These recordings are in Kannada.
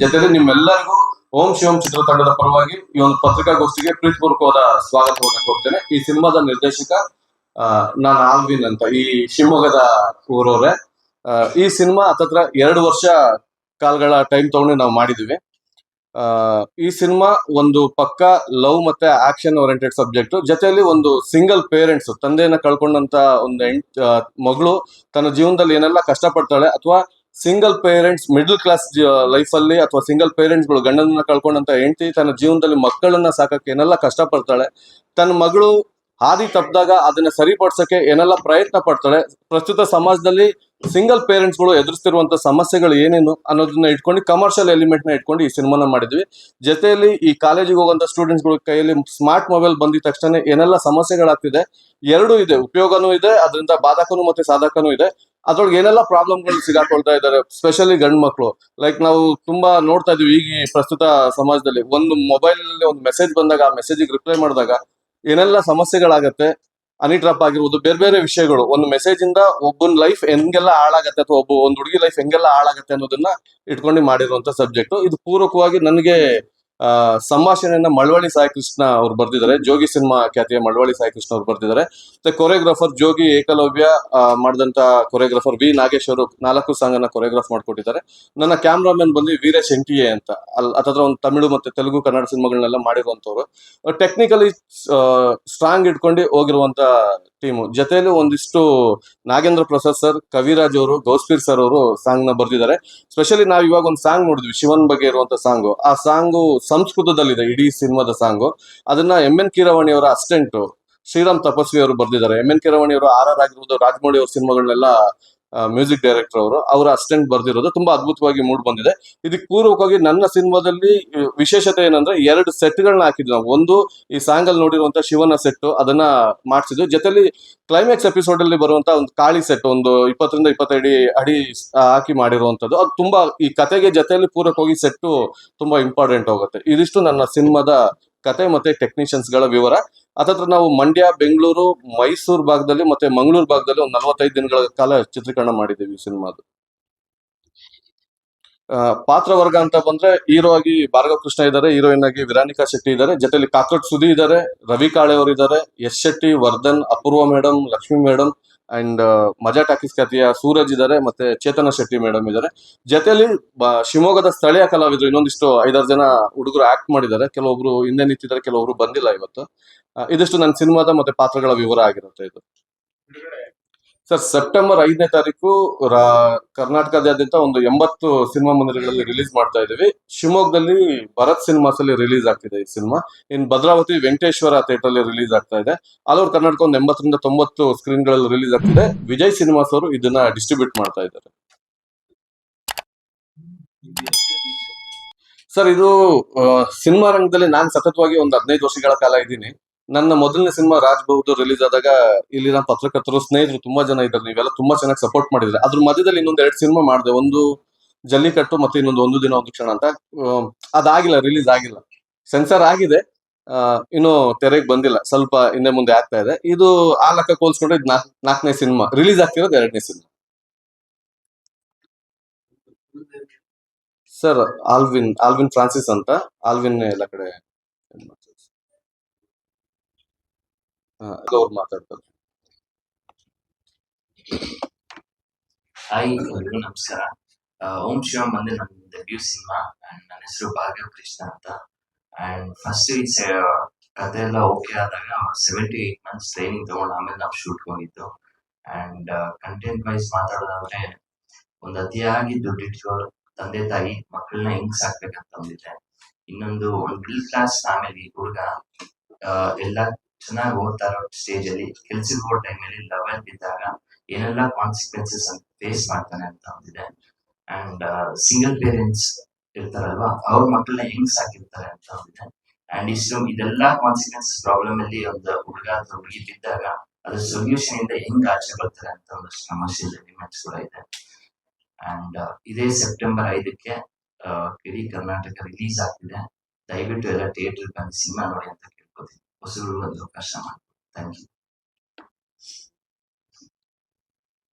ಜೊತೆಲಿ ನಿಮ್ಮೆಲ್ಲರಿಗೂ ಓಂ ಶಿವಂ ಚಿತ್ರತಂಡದ ಪರವಾಗಿ ಈ ಒಂದು ಪತ್ರಿಕಾಗೋಷ್ಠಿಗೆ ಪ್ರೀತಿಪೂರ್ವಕವಾದ ಸ್ವಾಗತವನ್ನು ಕೊಡ್ತೇನೆ ಈ ಸಿನಿಮಾದ ನಿರ್ದೇಶಕ ನಾನು ಆಲ್ವಿನ್ ಅಂತ ಈ ಶಿವಮೊಗ್ಗದ ಊರವ್ರೆ. ಈ ಸಿನಿಮಾ ಹತ್ತತ್ರ ಎರಡು ವರ್ಷ ಕಾಲಗಳ ಟೈಮ್ ತಗೊಂಡು ನಾವು ಮಾಡಿದ್ವಿ. ಈ ಸಿನಿಮಾ ಒಂದು ಪಕ್ಕ ಲವ್ ಮತ್ತೆ ಆಕ್ಷನ್ ಓರಿಯೆಂಟೆಡ್ ಸಬ್ಜೆಕ್ಟ್, ಜೊತೆಯಲ್ಲಿ ಒಂದು ಸಿಂಗಲ್ ಪೇರೆಂಟ್ಸ್, ತಂದೆಯನ್ನ ಕಳ್ಕೊಂಡಂತ ಒಂದು ಮಗಳು ತನ್ನ ಜೀವನದಲ್ಲಿ ಏನೆಲ್ಲ ಕಷ್ಟಪಡ್ತಾಳೆ ಅಥವಾ single parents middle class life ಅಲ್ಲಿ ಅಥವಾ ಸಿಂಗಲ್ ಪೇರೆಂಟ್ಸ್ಗಳು ಗಂಡನನ್ನ ಕಳ್ಕೊಂಡಂತ ಹೆಂಡತಿ ತನ್ನ ಜೀವನದಲ್ಲಿ ಮಕ್ಕಳನ್ನ ಸಾಕಕ್ಕೆ ಏನೆಲ್ಲ ಕಷ್ಟಪಡ್ತಾಳೆ, ತನ್ನ ಮಗಳು ಹಾದಿ ತಪ್ಪಿದಾಗ ಅದನ್ನ ಸರಿಪಡಿಸೋಕೆ ಏನೆಲ್ಲ ಪ್ರಯತ್ನ ಪಡ್ತಾಳೆ. ಪ್ರಸ್ತುತ ಸಮಾಜದಲ್ಲಿ ಸಿಂಗಲ್ ಪೇರೆಂಟ್ಸ್ಗಳು ಎದುರಿಸ್ತಿರುವಂತ ಸಮಸ್ಯೆಗಳು ಏನೇನು ಅನ್ನೋದನ್ನ ಇಟ್ಕೊಂಡು ಕಮರ್ಷಿಯಲ್ ಎಲಿಮೆಂಟ್ನ ಇಟ್ಕೊಂಡು ಈ ಸಿನಿಮಾನ ಮಾಡಿದ್ವಿ. ಜೊತೆಯಲ್ಲಿ ಈ ಕಾಲೇಜಿಗೆ ಹೋಗುವಂತ ಸ್ಟೂಡೆಂಟ್ಸ್ಗಳ ಕೈಯಲ್ಲಿ ಸ್ಮಾರ್ಟ್ ಮೊಬೈಲ್ ಬಂದಿದ ತಕ್ಷಣ ಏನೆಲ್ಲ ಸಮಸ್ಯೆಗಳಾಗ್ತಿದೆ, ಎರಡೂ ಇದೆ. ಉಪಯೋಗನೂ ಇದೆ, ಅದರಿಂದ ಬಾಧಕನೂ ಮತ್ತೆ ಸಾಧಕನೂ ಇದೆ. ಅದ್ರೊಳಗೆ ಏನೆಲ್ಲ ಪ್ರಾಬ್ಲಮ್ಗಳು ಸಿಗಾಕೊಳ್ತಾ ಇದ್ದಾರೆ ಸ್ಪೆಷಲಿ ಗಂಡು ಮಕ್ಕಳು ಲೈಕ್ ನಾವು ತುಂಬಾ ನೋಡ್ತಾ ಇದೀವಿ ಈಗ ಪ್ರಸ್ತುತ ಸಮಾಜದಲ್ಲಿ. ಒಂದು ಮೊಬೈಲ್ ಒಂದು ಮೆಸೇಜ್ ಬಂದಾಗ, ಆ ಮೆಸೇಜಿಗೆ ರಿಪ್ಲೈ ಮಾಡಿದಾಗ ಏನೆಲ್ಲ ಸಮಸ್ಯೆಗಳಾಗತ್ತೆ ಅನಿಟ್ರಪ್ ಆಗಿರ್ಬೋದು, ಬೇರೆ ಬೇರೆ ವಿಷಯಗಳು, ಒಂದು ಮೆಸೇಜ್ ಇಂದ ಒಬ್ಬನ ಲೈಫ್ ಹೆಂಗೆಲ್ಲ ಹಾಳಾಗತ್ತೆ ಅಥವಾ ಒಬ್ಬ, ಒಂದು ಹುಡುಗಿ ಲೈಫ್ ಹೆಂಗೆಲ್ಲ ಹಾಳಾಗತ್ತೆ ಅನ್ನೋದನ್ನ ಇಟ್ಕೊಂಡು ಮಾಡಿರುವಂತ ಸಬ್ಜೆಕ್ಟ್ ಇದು ಪೂರಕವಾಗಿ ನನಗೆ ಸಂಭಾಷಣೆಯನ್ನ ಮಳವಳ್ಳಿ ಸಾಯಿಕೃಷ್ಣ ಅವ್ರು ಬರ್ದಿದ್ದಾರೆ. ಜೋಗಿ ಸಿನಿಮಾ ಖ್ಯಾತಿಯ ಮಳವಳ್ಳಿ ಸಾಯಿಕೃಷ್ಣ ಅವ್ರು ಬರ್ದಿದ್ದಾರೆ. ಮತ್ತೆ ಕೊರಿಯೋಗ್ರಾಫರ್ ಜೋಗಿ ಏಕಲವ್ಯ ಮಾಡಿದಂತ ಕೊರಿಯೋಗ್ರಾಫರ್ ವಿ ನಾಗೇಶ್ ಅವರು ನಾಲ್ಕು ಸಾಂಗ್ ಅನ್ನ ಕೊರಿಯೋಗ್ರಾಫ್ ಮಾಡ್ಕೊಟ್ಟಿದ್ದಾರೆ. ನನ್ನ ಕ್ಯಾಮ್ರಾಮನ್ ಬಂದು ವೀರೇಶ್ ಎಂಟಿಎ ಅಂತ. ಅಲ್ಲಿ ಹತ್ತತ್ರ ಒಂದು ತಮಿಳು ಮತ್ತೆ ತೆಲುಗು, ಕನ್ನಡ ಸಿನಿಮಾಗಳನ್ನೆಲ್ಲ ಮಾಡಿರುವಂತವ್ರು ಟೆಕ್ನಿಕಲಿ ಸ್ಟ್ರಾಂಗ್ ಇಟ್ಕೊಂಡು ಹೋಗಿರುವಂತ ಟೀಮು. ಜೊತೆಯಲ್ಲಿ ಒಂದಿಷ್ಟು ನಾಗೇಂದ್ರ ಪ್ರಸಾದ್ ಸರ್, ಕವಿರಾಜ್ ಅವರು, ಗೌಸ್ಪೀರ್ ಸರ್ ಅವರು ಸಾಂಗ್ನ ಬರ್ದಿದ್ದಾರೆ. ಸ್ಪೆಷಲಿ ನಾವ್ ಇವಾಗ ಒಂದು ಸಾಂಗ್ ನೋಡಿದ್ವಿ, ಶಿವನ್ ಬಗ್ಗೆ ಇರುವಂತ ಸಾಂಗು. ಆ ಸಾಂಗು ಸಂಸ್ಕೃತದಲ್ಲಿದೆ, ಇಡೀ ಸಿನಿಮಾದ ಸಾಂಗು. ಅದನ್ನ ಎಂ ಎನ್ ಕೀರವಾಣಿ ಅವರ ಅಸಿಸ್ಟೆಂಟ್ ಶ್ರೀರಾಮ್ ತಪಸ್ವಿ ಅವರು ಬರ್ದಿದ್ದಾರೆ. ಎಂ ಎನ್ ಕೀರವಾಣಿ ಅವರು ಆರ್ ಆರ್ ಆಗಿರ್ಬೋದು, ರಾಜಮೌಳಿ ಅವ್ರ ಸಿನಿಮಾಗಳನ್ನೆಲ್ಲ ಮ್ಯೂಸಿಕ್ ಡೈರೆಕ್ಟರ್ ಅವರು, ಅವರ ಅಸಿಸ್ಟೆಂಟ್ ಬರ್ದಿರೋದು ತುಂಬಾ ಅದ್ಭುತವಾಗಿ ಮೂಡ್ ಬಂದಿದೆ. ಇದಕ್ಕೆ ಪೂರ್ವಕವಾಗಿ ನನ್ನ ಸಿನಿಮಾದಲ್ಲಿ ವಿಶೇಷತೆ ಏನಂದ್ರೆ ಎರಡು ಸೆಟ್ಗಳನ್ನ ಹಾಕಿದ್ವಿ ನಾವು. ಒಂದು ಈ ಸಾಂಗ್ ಅಲ್ಲಿ ನೋಡಿರುವಂತ ಶಿವನ ಸೆಟ್ ಅದನ್ನ ಮಾಡಿಸಿದ್ವಿ. ಜೊತೆಲಿ ಕ್ಲೈಮ್ಯಾಕ್ಸ್ ಎಪಿಸೋಡ್ ಅಲ್ಲಿ ಬರುವಂತ ಒಂದು ಕಾಳಿ ಸೆಟ್ ಒಂದು ಇಪ್ಪತ್ತರಿಂದ ಇಪ್ಪತ್ತೈದು ಅಡಿ ಹಾಕಿ ಮಾಡಿರುವಂತದ್ದು. ಅದು ತುಂಬಾ ಈ ಕತೆಗೆ ಜೊತೆಯಲ್ಲಿ ಪೂರಕವಾಗಿ ಸೆಟ್ಟು ತುಂಬಾ ಇಂಪಾರ್ಟೆಂಟ್ ಹೋಗುತ್ತೆ. ಇದಿಷ್ಟು ನನ್ನ ಸಿನಿಮಾದ ಕತೆ ಮತ್ತೆ ಟೆಕ್ನಿಷಿಯನ್ಸ್ಗಳ ವಿವರ. ಹತ್ತತ್ರ ನಾವು ಮಂಡ್ಯ, ಬೆಂಗಳೂರು, ಮೈಸೂರು ಭಾಗದಲ್ಲಿ ಮತ್ತೆ ಮಂಗಳೂರು ಭಾಗದಲ್ಲಿ ಒಂದು ನಲವತ್ತೈದು ದಿನಗಳ ಕಾಲ ಚಿತ್ರೀಕರಣ ಮಾಡಿದ್ದೀವಿ ಸಿನಿಮಾದು. ಪಾತ್ರ ಪಾತ್ರವರ್ಗ ಅಂತ ಬಂದ್ರೆ ಹೀರೋ ಆಗಿ ಭಾರ್ಗವ ಕೃಷ್ಣ ಇದ್ದಾರೆ, ಹೀರೋಯಿನ್ ಆಗಿ ವಿರಾನಿಕಾ ಶೆಟ್ಟಿ ಇದ್ದಾರೆ, ಜೊತೆಲಿ ಕಾಕಟ್ ಸುದಿ ಇದ್ದಾರೆ, ರವಿ ಕಾಳೆ ಅವರು ಇದ್ದಾರೆ, Yash Shetty, Vardhan, Apoorva madam Lakshmi madam and Majaa talkies ಖ್ಯಾತಿಯ ಸೂರಜ್ ಇದ್ದಾರೆ, ಮತ್ತೆ ಚೇತನ ಶೆಟ್ಟಿ ಮೇಡಮ್ ಇದ್ದಾರೆ. ಜೊತೆಯಲ್ಲಿ ಶಿವಮೊಗ್ಗದ ಸ್ಥಳೀಯ ಕಲಾವಿದರು ಇನ್ನೊಂದಿಷ್ಟು ಐದಾರು ಜನ ಹುಡುಗರು ಆಕ್ಟ್ ಮಾಡಿದ್ದಾರೆ. ಕೆಲವೊಬ್ರು ಹಿಂದೆ ನಿಂತಿದ್ದಾರೆ, ಕೆಲವೊಬ್ರು ಬಂದಿಲ್ಲ ಇವತ್ತು. ಇದಿಷ್ಟು ನನ್ನ ಸಿನಿಮಾದ ಮತ್ತೆ ಪಾತ್ರಗಳ ವಿವರ ಆಗಿರುತ್ತೆ ಇದು. ಸರ್, ಸೆಪ್ಟೆಂಬರ್ ಐದನೇ ತಾರೀಕು ಕರ್ನಾಟಕದಾದ್ಯಂತ ಒಂದು ಎಂಬತ್ತು ಸಿನಿಮಾ ಮಂದಿರಗಳಲ್ಲಿ ರಿಲೀಸ್ ಮಾಡ್ತಾ ಇದ್ದೀವಿ. ಶಿವಮೊಗ್ಗದಲ್ಲಿ ಭರತ್ ಸಿನಿಮಾಸ್ ಅಲ್ಲಿ ರಿಲೀಸ್ ಆಗ್ತಿದೆ ಈ cinema. In Bhadravati Venkateshwara theatre ಅಲ್ಲಿ ರಿಲೀಸ್ ಆಗ್ತಾ ಇದೆ. ಆಲ್ ಕರ್ನಾಟಕ ಒಂದು ಎಂಬತ್ತರಿಂದ ತೊಂಬತ್ತು ಸ್ಕ್ರೀನ್ಗಳಲ್ಲಿ ರಿಲೀಸ್ ಆಗ್ತಿದೆ. ವಿಜಯ್ ಸಿನಿಮಾಸ್ ಅವರು ಇದನ್ನ ಡಿಸ್ಟ್ರಿಬ್ಯೂಟ್ ಮಾಡ್ತಾ ಇದ್ದಾರೆ. ಸರ್, ಇದು ಸಿನಿಮಾ ರಂಗದಲ್ಲಿ ನಾನು ಸತತವಾಗಿ ಒಂದು ಹದಿನೈದು ವರ್ಷಗಳ ಕಾಲ ಇದ್ದೀನಿ. ನನ್ನ ಮೊದಲನೇ ಸಿನಿಮಾ ರಾಜ್ ಬಹದ್ದೂರ್ ರಿಲೀಸ್ ಆದಾಗ ಇಲ್ಲಿನ ಪತ್ರಕರ್ತರು, ಸ್ನೇಹಿತರು ತುಂಬಾ ಜನ ಇದ್ದಾರೆ. ನೀವೆಲ್ಲ ತುಂಬಾ ಚೆನ್ನಾಗಿ ಸಪೋರ್ಟ್ ಮಾಡಿದ್ರೆ. ಅದ್ರ ಮಧ್ಯದಲ್ಲಿ ಇನ್ನೊಂದು ಎರಡು ಸಿನಿಮಾ ಮಾಡಿದೆ. ಒಂದು ಜಲ್ಲಿಕಟ್ಟು ಮತ್ತೆ ಇನ್ನೊಂದು ಒಂದು ದಿನ, ಒಂದು ಕ್ಷಣ ಅಂತ. ಅದಾಗಿಲ್ಲ ರಿಲೀಸ್ ಆಗಿಲ್ಲ. ಸೆನ್ಸರ್ ಆಗಿದೆ. ಇನ್ನು ತೆರೆಗೆ ಬಂದಿಲ್ಲ. ಸ್ವಲ್ಪ ಹಿಂದೆ ಮುಂದೆ ಆಗ್ತಾ ಇದೆ. ಇದು ಆ ಲೆಕ್ಕ ಹೋಲ್ಸ್ಕೊಂಡ್ರೆ ನಾಲ್ಕನೇ ಸಿನಿಮಾ. ರಿಲೀಸ್ ಆಗ್ತಿರೋದು ಎರಡನೇ cinema. Sir Alvin Alvin Francis ಅಂತ. ಆಲ್ವಿನ್ ಎಲ್ಲ ಕಡೆ ಇದ್ ಮಾಡ್ತಾರೆ. ಆ, ಅದು ಅವ್ರು ಮಾತಾಡ್ತಾರೆ. ಹಾಯ್ ಎಲ್ರಿಗೂ ನಮಸ್ಕಾರ. ಓಂ ಶಿವಂ ಬಂದು ನನ್ನ ಡೆಬ್ಯೂ ಸಿನಿಮಾ ಅಂಡ್ ನನ್ನ ಹೆಸರು ಭಾರ್ಗವ್ ಕೃಷ್ಣ ಅಂತ. ಅಂಡ್ ಫಸ್ಟ್ ಈ ಕತೆ ಎಲ್ಲ ಓಕೆ ಆದಾಗ ಸೆವೆಂಟಿ ಏಟ್ ಮಂತ್ಸ್ ಟ್ರೈನಿಂಗ್ ತಗೊಂಡು ಆಮೇಲೆ ನಾವು ಶೂಟ್ ಹೋಗಿದ್ದು ಅಂಡ್ ಕಂಟೆಂಟ್ ವೈಸ್ ಮಾತಾಡೋದಾದ್ರೆ ಒಂದು ಅತಿಯಾಗಿ ದುಡ್ಡಿಟ್ಟು ತಂದೆ ತಾಯಿ ಮಕ್ಕಳನ್ನ ಹೆಂಗ್ ಸಾಕ್ಬೇಕಂತ ಬಂದಿದ್ದೆ ಇನ್ನೊಂದು ಒಂದು ಮಿಡ್ಲ್ ಕ್ಲಾಸ್ ಫ್ಯಾಮಿಲಿ ಹುಡುಗ ಎಲ್ಲ ಚೆನ್ನಾಗಿ ಓದ್ತಾ ಇರೋ ಸ್ಟೇಜ್ ಅಲ್ಲಿ ಕೆಲ್ಸಕ್ಕೆ ಹೋಗೋ ಅಲ್ಲಿ ಲೆವೆಲ್ ಬಿದ್ದಾಗ ಏನೆಲ್ಲ ಕಾನ್ಸಿಕ್ವೆನ್ಸಸ್ ಫೇಸ್ ಮಾಡ್ತಾನೆ ಅಂತ ಒಂದಿದೆ. ಅಂಡ್ ಸಿಂಗಲ್ ಪೇರೆಂಟ್ಸ್ ಇರ್ತಾರಲ್ವಾ, ಅವ್ರ ಮಕ್ಕಳನ್ನ ಹೆಂಗ್ ಸಾಕಿರ್ತಾರೆ ಅಂತ ಒಂದಿದೆ. ಅಂಡ್ ಇಷ್ಟು ಇದೆಲ್ಲ ಕಾನ್ಸಿಕ್ವೆನ್ಸಸ್ ಪ್ರಾಬ್ಲಮ್ ಅಲ್ಲಿ ಒಂದು ಹುಡುಗ ಅಥವಾ ಹುಡುಗಿ ಬಿದ್ದಾಗ ಅದ್ರ ಸೊಲ್ಯೂಷನ್ ಇಂದ ಹೆಂಗ್ ಆಚೆ ಬರ್ತಾರೆ ಅಂತ ಒಂದಷ್ಟು ಸಮಸ್ಯೆ ಕೂಡ ಇದೆ. ಅಂಡ್ ಇದೇ ಸೆಪ್ಟೆಂಬರ್ ಐದಕ್ಕೆ ಇಡೀ ಕರ್ನಾಟಕ ರಿಲೀಸ್ ಆಗ್ತಿದೆ. ದಯವಿಟ್ಟು ಎಲ್ಲ ಥಿಯೇಟರ್ ಬಂದು ಸಿನಿಮಾ ನೋಡಿ ಅಂತ ಕೇಳ್ಕೊತೀನಿ. ಹೊಸಬ್ರು ಒಂದು ಅವಕಾಶ ಮಾಡಿ thank you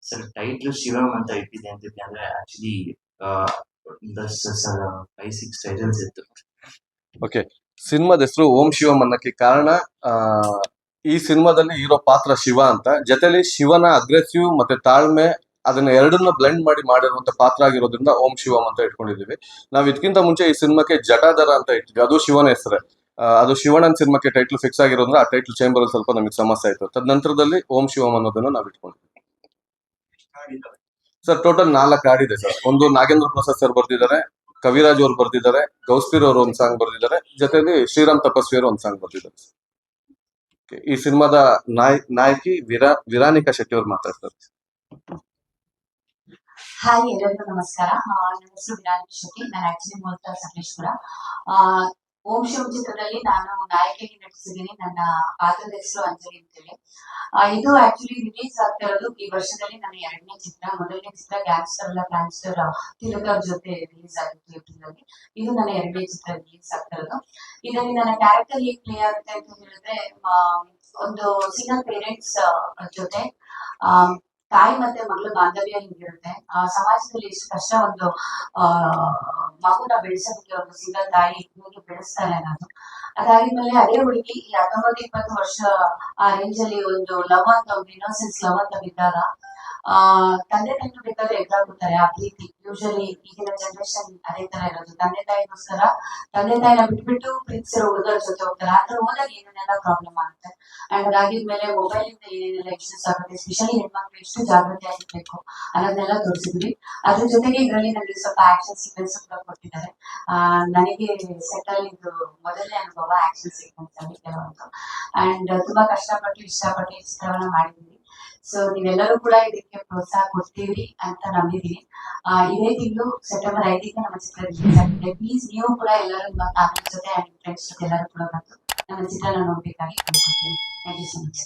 sir title Shivam ಅಂತ ಇಟ್ಟಿದೆ ಅಂತಿದ್ದೆ ಅಂದ್ರೆ ಆಕ್ಚುಲಿ ಫೈವ್ ಸಿಕ್ಸ್ ಟೈಟಲ್ಸ್ ಇತ್ತು ಓಕೆ ಸಿನಿಮಾದ ಹೆಸರು ಓಂ ಶಿವಂ ಅನ್ನಕ್ಕೆ ಕಾರಣ ಈ ಸಿನಿಮಾದಲ್ಲಿ ಇರೋ ಪಾತ್ರ ಶಿವ ಅಂತ。ಜೊತೆಲಿ ಶಿವನ ಅಗ್ರೆಸಿವ್ ಮತ್ತೆ ತಾಳ್ಮೆ ಅದನ್ನ ಎರಡನ್ನ ಬ್ಲೆಂಡ್ ಮಾಡಿ ಮಾಡಿರುವಂತ ಪಾತ್ರ ಆಗಿರೋದ್ರಿಂದ ಓಂ ಶಿವಂ ಅಂತ ಇಟ್ಕೊಂಡಿದೀವಿ ನಾವ್ ಇದಕ್ಕಿಂತ ಮುಂಚೆ ಈ ಸಿನಿಮಾಕ್ಕೆ ಜಟಾಧರ ಅಂತ ಇಟ್ಟಿದ್ವಿ. ಅದು ಶಿವನ ಹೆಸರೇ. ಅದು ಶಿವಣ್ಣನ ಸಿನಿಮಾಕ್ಕೆ ಟೈಟ್ಲ್ ಫಿಕ್ಸ್ ಆಗಿರೋದ್ರೆ ಆ ಟೈಟ್ಲ್ ಚೇಂಬರ್ ಅಲ್ಲಿ ಸ್ವಲ್ಪ ನಮಗೆ ಸಮಸ್ಯೆ ಆಯ್ತು. ತದನಂತರದಲ್ಲಿ ಓಂ ಶಿವಂ ಅನ್ನೋದನ್ನ ನಾವು ಇಟ್ಕೊಂಡಿದ್ವಿ. ಸರ್ ಟೋಟಲ್ ನಾಲ್ಕು ಇದೆ ಸರ್ ಒಂದು ನಾಗೇಂದ್ರ ಪ್ರಸಾದ್ ಸರ್ ಬರ್ದಿದ್ದಾರೆ, ಕವಿರಾಜ್ ಅವರು ಬರ್ದಿದ್ದಾರೆ, ಗೌಸ್ಪೀರ್ ಅವರು ಒಂದು ಸಾಂಗ್ ಬರ್ದಿದ್ದಾರೆ, ಜೊತೆಲಿ ಶ್ರೀರಾಮ್ ತಪಸ್ವಿ ಅವರು ಒಂದು ಸಾಂಗ್ ಬರ್ದಿದ್ದಾರೆ ಈ ಸಿನಿಮಾದ ನಾಯ್, ನಾಯಕಿ ವಿರಾ, ವಿರಾನಿಕಾ ಶೆಟ್ಟಿ ಅವರು ಮಾತಾಡ್ತಾರೆ. ಹಾಯ್ ಎಲ್ಲರಿಗೂ ನಮಸ್ಕಾರ. ನನ್ನ ಹೆಸರು ವಿರಾನಿಕಾ ಶೆಟ್ಟಿ. ನಾನು ಆಕ್ಚುಲಿ ಮೂಲತಃ ಸಕಲೇಶ್ಪುರ. ಓಂ ಶಿವಂ ಚಿತ್ರದಲ್ಲಿ ನಾನು ನಾಯಕಿಯಾಗಿ ನಟಿಸಿದ್ದೀನಿ. ನನ್ನ ಪಾತ್ರದ ಹೆಸರು ಅಂಜಲಿ ಅಂತೇಳಿ. ಇದು ಆಕ್ಚುಲಿ ರಿಲೀಸ್ ಆಗ್ತಾ ಇರೋದು ಈ ವರ್ಷದಲ್ಲಿ ನನ್ನ ಎರಡನೇ ಚಿತ್ರ. ಮೊದಲನೇ ಚಿತ್ರ ಗ್ಯಾಂಗ್ಸ್ಟರ್ ಅಲ್ಲ ಗ್ಯಾಂಗ್ಸ್ಟರ್ ತಿಲಕ್ ಜೊತೆ ರಿಲೀಸ್ ಆಗಿತ್ತು ಏಪ್ರಿಲಲ್ಲಿ. ಇದು ನನ್ನ ಎರಡನೇ ಚಿತ್ರ ರಿಲೀಸ್ ಆಗ್ತಾ ಇರೋದು ಇದರಲ್ಲಿ ನನ್ನ ಕ್ಯಾರೆಕ್ಟರ್ ಹೇಗೆ ಪ್ಲೇ ಆಗುತ್ತೆ ಅಂತ ಹೇಳಿದ್ರೆ ಒಂದು ಸಿಂಗಲ್ ಪೇರೆಂಟ್ಸ್ ಜೊತೆ ತಾಯಿ ಮತ್ತೆ ಮಗಳು ಬಾಂಧವ್ಯ ಹೇಗಿರುತ್ತೆ. ಆ, ಸಮಾಜದಲ್ಲಿ ಎಷ್ಟು ಕಷ್ಟ ಒಂದು, ಆ ಮಗುನ ಬೆಳೆಸೋದಕ್ಕೆ ಒಂದು ಸಿಂಗಲ್ ತಾಯಿ ಹೇಗೆ ಬೆಳೆಸ್ತಾರೆ ಅನ್ನೋದು ಅದಾದ್ಮೇಲೆ ಅದೇ ಹುಡುಗಿ ಈ ಹತ್ತೊಂಬತ್ತು, ಇಪ್ಪತ್ತು ವರ್ಷ ಆ ರೇಂಜ್ ಅಲ್ಲಿ ಒಂದು ಲವ್ ಅಂತ, ಒಂದು ಇನ್ನೋಸೆನ್ಸ್ ಲವ್ ಅಂತ ಬಿದ್ದಾಗ ಆ ತಂದೆ ತಾಯಿನೂ ಬೇಕಾದ್ರೆ ಎದುರಾಗುತ್ತಾರೆ ಆ ಪ್ರೀತಿ ಯೂಶಲಿ ಈಗಿನ ಜನರೇಷನ್ ಅದೇ ತರ ಇರೋದು. ತಂದೆ ತಾಯಿಗೋಸ್ಕರ ತಂದೆ ತಾಯಿನ ಬಿಟ್ಬಿಟ್ಟು ಪ್ರೀತಿಸಿರೋ ಹುಡುಗರ ಜೊತೆ ಹೋಗ್ತಾರೆ. ಆತರ ಹೋದಾಗ ಏನೇನೆಲ್ಲ ಪ್ರಾಬ್ಲಮ್ ಆಗುತ್ತೆ. ಅಂಡ್ ಅದಾಗಿದ್ಮೇಲೆ ಮೊಬೈಲ್ ಇಂದ ಏನೇನೆಲ್ಲ ಇಶ್ಯೂಸ್ ಆಗುತ್ತೆ. ಸ್ಪೆಷಲಿ ಹೆಣ್ಮಕ್ಳು ಎಷ್ಟು ಜಾಗೃತಿ ಆಗಿರ್ಬೇಕು ಅನ್ನೋದನ್ನೆಲ್ಲ ತೋರಿಸಿದ್ವಿ. ಅದ್ರ ಜೊತೆಗೆ ಇದರಲ್ಲಿ ನನಗೆ ಸ್ವಲ್ಪ ಆಕ್ಷನ್ ಸೀಕ್ವೆನ್ಸ್ ಕೂಡ ಕೊಟ್ಟಿದ್ದಾರೆ. ಆ, ನನಗೆ ಸೆಟ್ ಅಲ್ಲಿ ಇದು ಮೊದಲನೇ ಅನುಭವ ಆಕ್ಷನ್ ಸೀಕ್ವೆನ್ಸ್ ಅಲ್ಲಿ ಕೆಲವೊಂದು. ಅಂಡ್ ತುಂಬಾ ಕಷ್ಟಪಟ್ಟು ಇಷ್ಟಪಟ್ಟು ಚಿತ್ರವನ್ನ ಮಾಡಿದೀವಿ ಸೊ ನೀವೆಲ್ಲರೂ ಕೂಡ ಇದಕ್ಕೆ ಪ್ರೋತ್ಸಾಹ ಕೊಡ್ತೀವಿ ಅಂತ ನಂಬಿದೀನಿ. ಇದೇ ತಿಂಗಳು ಸೆಪ್ಟೆಂಬರ್ ಐದಕ್ಕೆ ನಮ್ಮ ಚಿತ್ರ ರಿಲೀಸ್ ಆಗಿದೆ. ಪ್ಲೀಸ್ ನೀವು ಕೂಡ ಎಲ್ಲರೂ ನಿಮ್ಮ ಫ್ಯಾಮಿಲಿ ಜೊತೆ ಫ್ರೆಂಡ್ಸ್ ಜೊತೆ ಎಲ್ಲರೂ ಕೂಡ ಬಂದು ನಮ್ಮ ಚಿತ್ರನ ನೋಡ್ಬೇಕಾಗಿ ಕೇಳ್ಕೊತೀನಿ ಥ್ಯಾಂಕ್ ಯು ಸೊ ಮಚ್